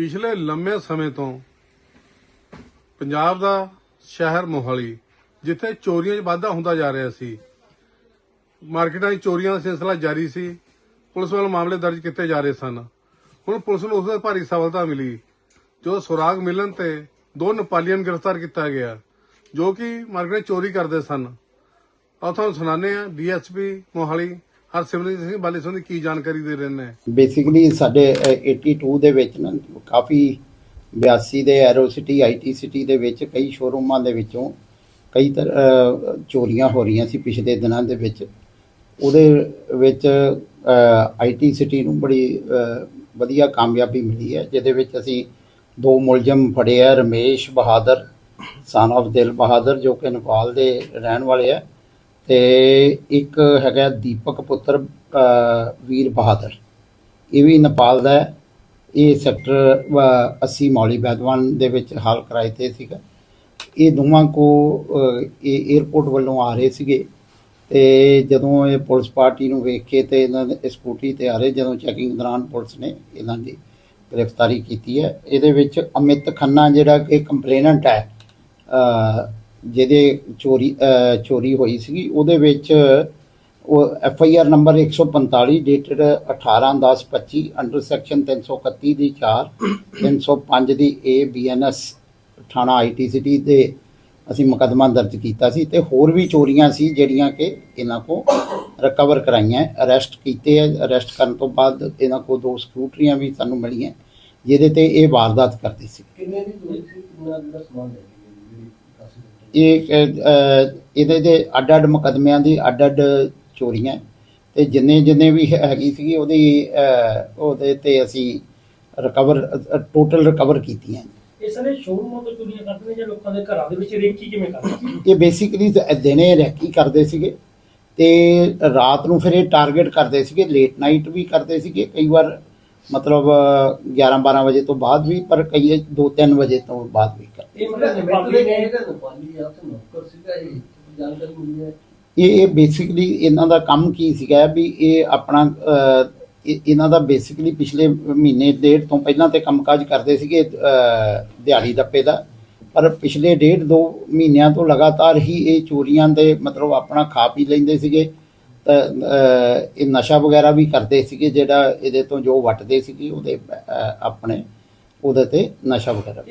ਪਿਛਲੇ ਲੰਮੇ ਸਮੇਂ ਤੋਂ ਪੰਜਾਬ ਦਾ ਸ਼ਹਿਰ ਮੋਹਾਲੀ, ਜਿੱਥੇ ਚੋਰੀਆਂ 'ਚ ਵਾਧਾ ਹੁੰਦਾ ਜਾ ਰਿਹਾ ਸੀ, ਮਾਰਕੀਟਾਂ 'ਚ ਚੋਰੀਆਂ ਦਾ ਸਿਲਸਿਲਾ ਜਾਰੀ ਸੀ, ਪੁਲਿਸ ਵੱਲੋਂ ਮਾਮਲੇ ਦਰਜ ਕੀਤੇ ਜਾ ਰਹੇ ਸਨ। ਹੁਣ ਪੁਲਿਸ ਨੂੰ ਉਸ ਦਾ ਭਾਰੀ ਸਫਲਤਾ ਮਿਲੀ, ਜੋ ਸੁਰਾਗ ਮਿਲਣ ਤੇ ਦੋ ਨੇਪਾਲੀਆਂ ਨੂੰ ਗ੍ਰਿਫਤਾਰ ਕੀਤਾ ਗਿਆ, ਜੋ ਕਿ ਮਾਰਕੀਟ 'ਚ ਚੋਰੀ ਕਰਦੇ ਸਨ। ਆਓ ਤੁਹਾਨੂੰ ਸੁਣਾਉਂਦੇ ਆ ਡੀਐਸਪੀ ਮੋਹਾਲੀ ਹਰਸਿਮਰਤ ਸਿੰਘ ਬਾਲੀ ਸਿੰਘ ਕੀ ਜਾਣਕਾਰੀ ਦੇ ਰਹੇ ਨੇ? ਬੇਸਿਕਲੀ ਸਾਡੇ ਅ, 82 ਦੇ ਵਿੱਚ ਨਾ ਕਾਫੀ 82 ਦੇ ਐਰੋ ਸਿਟੀ ਆਈਟੀ ਸਿਟੀ ਦੇ ਵਿੱਚ ਕਈ ਸ਼ੋਰੂਮਾਂ ਦੇ ਵਿੱਚੋਂ ਕਈ ਤਰ ਅ, ਚੋਰੀਆਂ ਹੋ ਰਹੀਆਂ ਸੀ ਪਿਛਲੇ ਦਿਨਾਂ ਦੇ ਵਿੱਚ। ਉਹਦੇ ਵਿੱਚ ਆਈਟੀ ਸਿਟੀ ਨੂੰ ਬੜੀ ਅ, ਵਧੀਆ ਕਾਮਯਾਬੀ ਮਿਲੀ ਹੈ ਜਿਹਦੇ ਵਿੱਚ ਅਸੀਂ ਦੋ ਮੁਲਜ਼ਮ ਫੜੇ ਆ ਰਮੇਸ਼ ਬਹਾਦਰ ਸਨ of ਦਿਲ ਬਹਾਦਰ ਜੋ ਕਿ ਨੇਪਾਲ ਦੇ ਰਹਿਣ ਵਾਲੇ ਆ। ਤੇ ਇੱਕ ਹੈਗਾ ਦੀਪਕ ਪੁੱਤਰ ਵੀਰ ਬਹਾਦਰ। ਇਹ ਵੀ ਨੇਪਾਲ ਦਾ ਹੈ। ਇਹ ਸੈਕਟਰ 80 ਮੌਲੀ ਬੈਦਵਾਨ ਦੇ ਵਿੱਚ ਹਾਲ ਕਿਰਾਏ ਤੇ ਸੀਗਾ। ਇਹ ਦੋਵਾਂ ਕੋ ਇਹ 에어ਪੋਰਟ ਵੱਲੋਂ ਆ ਰਹੇ ਸੀਗੇ। ਤੇ ਜਦੋਂ ਇਹ ਪੁਲਿਸ ਪਾਰਟੀ ਨੂੰ ਵੇਖ ਕੇ ਤੇ ਇਹਨਾਂ ਦੇ ਸਕੂਟੀ ਤੇ ਆ ਰਹੇ, ਜਦੋਂ ਚੈਕਿੰਗ ਦੌਰਾਨ ਪੁਲਿਸ ਨੇ ਇਹਨਾਂ ਦੀ ਗ੍ਰਿਫਤਾਰੀ ਕੀਤੀ ਹੈ। ਇਹਦੇ ਵਿੱਚ ਅਮਿਤ ਖੰਨਾ ਜਿਹੜਾ ਕਿ ਕੰਪਲੇਨੈਂਟ ਹੈ ਜਿਹਦੇ ਚੋਰੀ ਚੋਰੀ ਹੋਈ ਸੀਗੀ, ਉਹਦੇ ਵਿੱਚ ਉਹ F I R number 145 dated 18/10/25 under section 331 ਦੀ 4 305 ਦੀ ਏ ਬੀ ਐਨ ਐਸ ਥਾਣਾ ਆਈ ਟੀ ਸਿਟੀ ਦੇ ਅਸੀਂ ਮੁਕੱਦਮਾ ਦਰਜ ਕੀਤਾ ਸੀ ਤੇ ਹੋਰ ਵੀ ਚੋਰੀਆਂ ਸੀ ਜਿਹੜੀਆਂ ਕਿ ਇਹਨਾਂ ਕੋ ਰਿਕਵਰ ਕਰਾਈਆਂ ਅਰੈਸਟ ਕੀਤੇ ਆ ਅਰੈਸਟ ਕਰਨ ਤੋਂ ਬਾਅਦ ਇਹਨਾਂ ਕੋ ਦੋ ਸਕੂਟਰੀਆਂ ਵੀ ਸਾਨੂੰ ਮਿਲੀਆਂ, ਜਿਹਦੇ ਤੇ ਇਹ ਵਾਰਦਾਤ ਕਰਦੇ ਸੀ। ਕਿੰਨੇ ਦੀ ਚੋਰੀ ਸੀ? ਕਿੰਨਾ ਜਿਹੜਾ ਸਮਾਨ ਲੈ ਗਏ ਇਹ ਇਹਦੇ ਦੇ ਅੱਡ ਅੱਡ ਮੁਕੱਦਮਿਆਂ ਦੀ ਅੱਡ ਅੱਡ ਚੋਰੀਆਂ। ਤੇ ਜਿੰਨੇ ਜਿੰਨੇ ਵੀ ਹੈਗੀ ਸੀਗੀ ਉਹਦੀ ਉਹਦੇ ਤੇ ਅਸੀਂ ਰਿਕਵਰ ਟੋਟਲ ਰਿਕਵਰ ਕੀਤੀਆਂ। ਇਹ ਸਾਰੇ ਸ਼ੋਰੂਮਾਂ ਤੋਂ ਚੋਰੀਆਂ ਕਰਦੇ ਨੇ ਜਾਂ ਲੋਕਾਂ ਦੇ ਘਰਾਂ ਦੇ ਵਿੱਚ ਰੇਕੀ ਕਿਵੇਂ ਕਰਦੇ ਇਹ ਬੇਸਿਕਲੀ ਦਿਨੇ ਰੈਕੀ ਕਰਦੇ ਸੀਗੇ ਤੇ ਰਾਤ ਨੂੰ ਫਿਰ ਇਹ ਟਾਰਗੇਟ ਕਰਦੇ ਸੀਗੇ ਲੇਟ ਨਾਈਟ ਵੀ ਕਰਦੇ ਸੀਗੇ ਕਈ ਵਾਰ ਮਤਲਬ 11 12 ਵਜੇ ਤੋਂ ਬਾਅਦ ਵੀ ਪਰ ਕਈ 2 3 ਵਜੇ ਤੋਂ ਬਾਅਦ ਵੀ ਕਰਦੇ। ਇਹ ਮਤਲਬ ਨੇਪਾਲੀ ਨੇ ਜਿਹੜਾ ਨੇਪਾਲੀ ਆ ਤੇ ਨੌਕਰ ਸੀਗਾ ਇਹ ਜਾਣਕਾਰੀ ਮਿਲੀ ਹੈ। ਇਹ ਇਹ ਬੇਸਿਕਲੀ ਇਹਨਾਂ ਦਾ ਕੰਮ ਕੀ ਸੀਗਾ ਵੀ ਇਹ ਆਪਣਾ ਇਹਨਾਂ ਦਾ ਬੇਸਿਕਲੀ ਪਿਛਲੇ ਮਹੀਨੇ ਡੇਢ ਤੋਂ ਪਹਿਲਾਂ ਤੇ ਕੰਮਕਾਜ ਕਰਦੇ ਸੀਗੇ ਦਿਹਾੜੀ ਦੱਪੇ ਦਾ। ਪਰ ਪਿਛਲੇ ਡੇਢ ਦੋ ਮਹੀਨਿਆਂ ਤੋਂ ਲਗਾਤਾਰ ਹੀ ਇਹ ਚੋਰੀਆਂ ਦੇ ਮਤਲਬ ਆਪਣਾ ਖਾ ਪੀ ਲੈਂਦੇ ਸੀਗੇ। ਇਹ ਨਸ਼ਾ ਵਗੈਰਾ ਵੀ ਕਰਦੇ ਸੀਗੇ ਜਿਹੜਾ ਇਹਦੇ ਤੋਂ ਜੋ ਵਟਦੇ ਸੀਗੇ ਉਹਦੇ ਆਪਣੇ ਉਹਦੇ ਤੇ ਨਸ਼ਾ ਵਗੈਰਾ